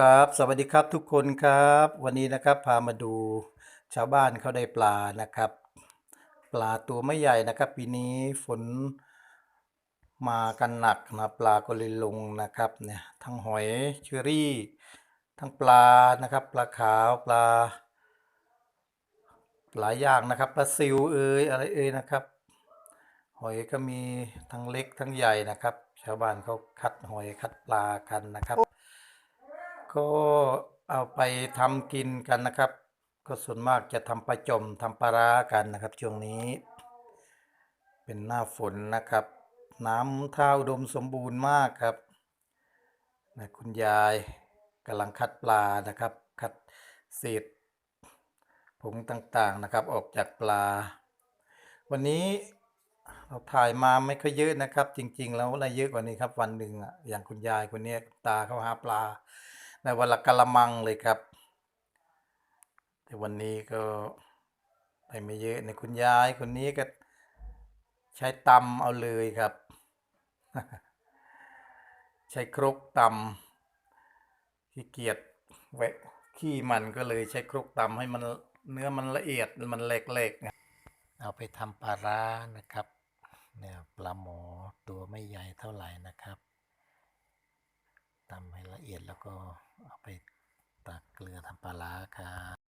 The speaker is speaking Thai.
ครับ สวัสดีครับทุกคนครับ วันนี้นะครับพามาดูชาวบ้านเขาได้ปลานะครับ ปลาตัวไม่ใหญ่นะครับ ปีนี้ฝนมากันหนักนะปลาก็เลยลงนะครับเนี่ยทั้งหอยเชอรี่ ทั้งปลานะครับปลาขาวปลา หลายอย่างนะครับปลาซิวเอ้ยอะไรเอ้ยนะครับ หอยก็มีทั้งเล็กทั้งใหญ่นะครับ ชาวบ้านเขาคัดหอยคัดปลากันนะครับ ก็เอาไปทำกินกันนะครับ ก็ส่วนมากจะทำปลาจมทำปลาร้ากันนะครับ ช่วงนี้ เป็นหน้าฝนนะครับ น้ำท่าอุดมสมบูรณ์มากครับนะคุณยายกำลังคัดปลานะครับ คัดเศษผงต่างๆนะครับ ออกจากปลา วันนี้เราถ่ายมาไม่ค่อยเยอะนะครับ จริง ๆ แล้วอะไรเยอะกว่านี้ครับ วันหนึ่งอะอย่างคุณยายคนนี้ตาเขาหาปลา ในวันละกะละมังเลยครับ แต่วันนี้ก็ได้ไม่เยอะในคุณยายคนนี้ก็ใช้ตำเอาเลยครับ ใช้ครกตำขี้เกียจแวะขี้มันก็เลยใช้ครกตำให้มันเนื้อมันละเอียดมันเล็กๆเอาไปทำปลาร้านะครับเนี่ยปลาหมอตัวไม่ใหญ่เท่าไหร่นะครับ ละเอียดแล้วก็เอาไปตักเกลือทำปลาร้าค่ะ